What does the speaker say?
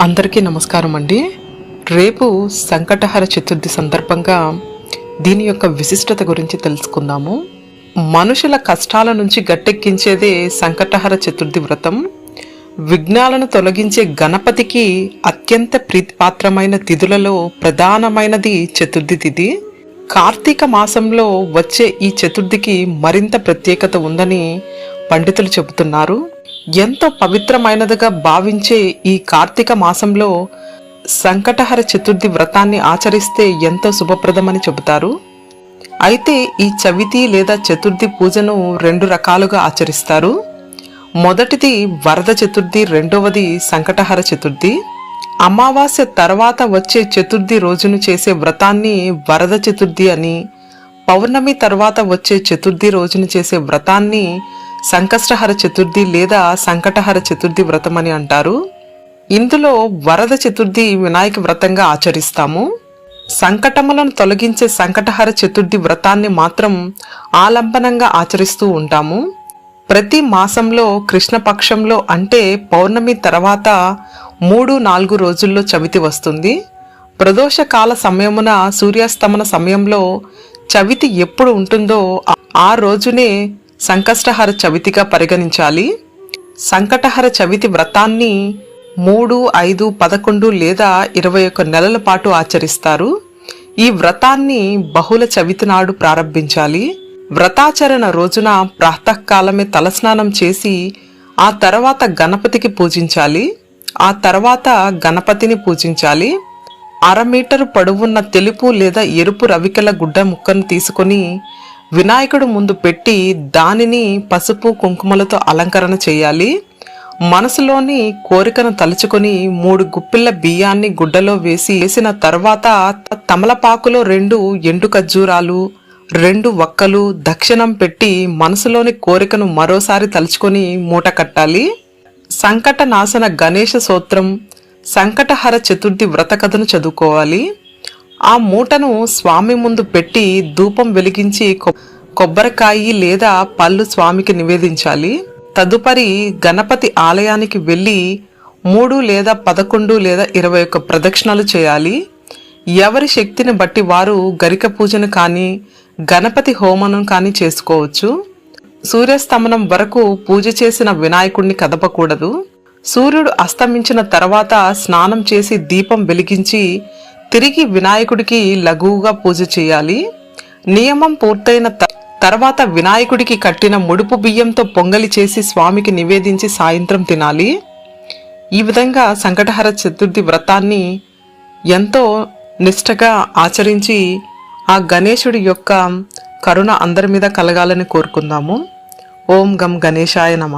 అందరికీ నమస్కారం అండి. రేపు సంకటహర చతుర్థి సందర్భంగా దీని యొక్క విశిష్టత గురించి తెలుసుకుందాము. మనుషుల కష్టాల నుంచి గట్టెక్కించేదే సంకటహర చతుర్థి వ్రతం. విఘ్నాలను తొలగించే గణపతికి అత్యంత ప్రీతిపాత్రమైన తిథులలో ప్రధానమైనది చతుర్థి తిథి. కార్తీక మాసంలో వచ్చే ఈ చతుర్థికి మరింత ప్రత్యేకత ఉందని పండితులు చెబుతున్నారు. ఎంతో పవిత్రమైనదిగా భావించే ఈ కార్తీక మాసంలో సంకటహర చతుర్థి వ్రతాన్ని ఆచరిస్తే ఎంతో శుభప్రదమని చెబుతారు. అయితే ఈ చవితి లేదా చతుర్థి పూజను రెండు రకాలుగా ఆచరిస్తారు. మొదటిది వరద చతుర్థి రెండవది సంకటహర చతుర్థి. అమావాస్య తర్వాత వచ్చే చతుర్థి రోజును చేసే వ్రతాన్ని వరద చతుర్థి అని పౌర్ణమి తర్వాత వచ్చే చతుర్థి రోజును చేసే వ్రతాన్ని సంకష్టహర చతుర్థి లేదా సంకటహర చతుర్థి వ్రతం అని అంటారు. ఇందులో వరద చతుర్థి వినాయక వ్రతంగా ఆచరిస్తాము. సంకటములను తొలగించే సంకటహర చతుర్థి వ్రతాన్ని మాత్రం ఆలంబనంగా ఆచరిస్తూ ఉంటాము. ప్రతి మాసంలో కృష్ణపక్షంలో అంటే పౌర్ణమి తర్వాత మూడు నాలుగు రోజుల్లో చవితి వస్తుంది. ప్రదోష కాల సమయమున సూర్యాస్తమన సమయంలో చవితి ఎప్పుడు ఉంటుందో ఆ రోజునే సంకష్టహర చవితిగా పరిగణించాలి. సంకటహర చవితి వ్రతాన్ని మూడు ఐదు పదకొండు లేదా ఇరవై ఒక్క నెలల పాటు ఆచరిస్తారు. ఈ వ్రతాన్ని బహుళ చవితి నాడు ప్రారంభించాలి. వ్రతాచరణ రోజున ప్రాతకాలమే తలస్నానం చేసి ఆ తర్వాత గణపతికి పూజించాలి. ఆ తర్వాత గణపతిని పూజించాలి. అర మీటరు పొడవున్న తెలుపు లేదా ఎరుపు రవికల గుడ్డ ముక్కను తీసుకొని వినాయకుడు ముందు పెట్టి దానిని పసుపు కుంకుమలతో అలంకరణ చేయాలి. మనసులోని కోరికను తలుచుకొని మూడు గుప్పిళ్ళ బియ్యాన్ని గుడ్డలో వేసి వేసిన తర్వాత తమలపాకులో రెండు ఎండు ఖర్జూరాలు రెండు వక్కలు దక్షిణం పెట్టి మనసులోని కోరికను మరోసారి తలుచుకొని మూట కట్టాలి. సంకట నాశన గణేష సూత్రం సంకటహర చతుర్థి వ్రత కథను చదువుకోవాలి. ఆ మూటను స్వామి ముందు పెట్టి ధూపం వెలిగించి కొబ్బరికాయి లేదా పళ్ళు స్వామికి నివేదించాలి. తదుపరి గణపతి ఆలయానికి వెళ్ళి మూడు లేదా పదకొండు లేదా ఇరవై ఒక్క ప్రదక్షిణలు చేయాలి. ఎవరి శక్తిని బట్టి వారు గరిక పూజను కానీ గణపతి హోమనం కానీ చేసుకోవచ్చు. సూర్యాస్తమనం వరకు పూజ చేసిన వినాయకుడిని కదపకూడదు. సూర్యుడు అస్తమించిన తర్వాత స్నానం చేసి దీపం వెలిగించి తిరిగి వినాయకుడికి లఘువుగా పూజ చేయాలి. నియమం పూర్తయిన తర్వాత వినాయకుడికి కట్టిన ముడుపు బియ్యంతో పొంగలి చేసి స్వామికి నివేదించి సాయంత్రం తినాలి. ఈ విధంగా సంకటహర చతుర్థి వ్రతాన్ని ఎంతో నిష్టగా ఆచరించి ఆ గణేశుడి యొక్క కరుణ అందరి మీద కలగాలని కోరుకుందాము. ఓం గం గణేశాయ నమ.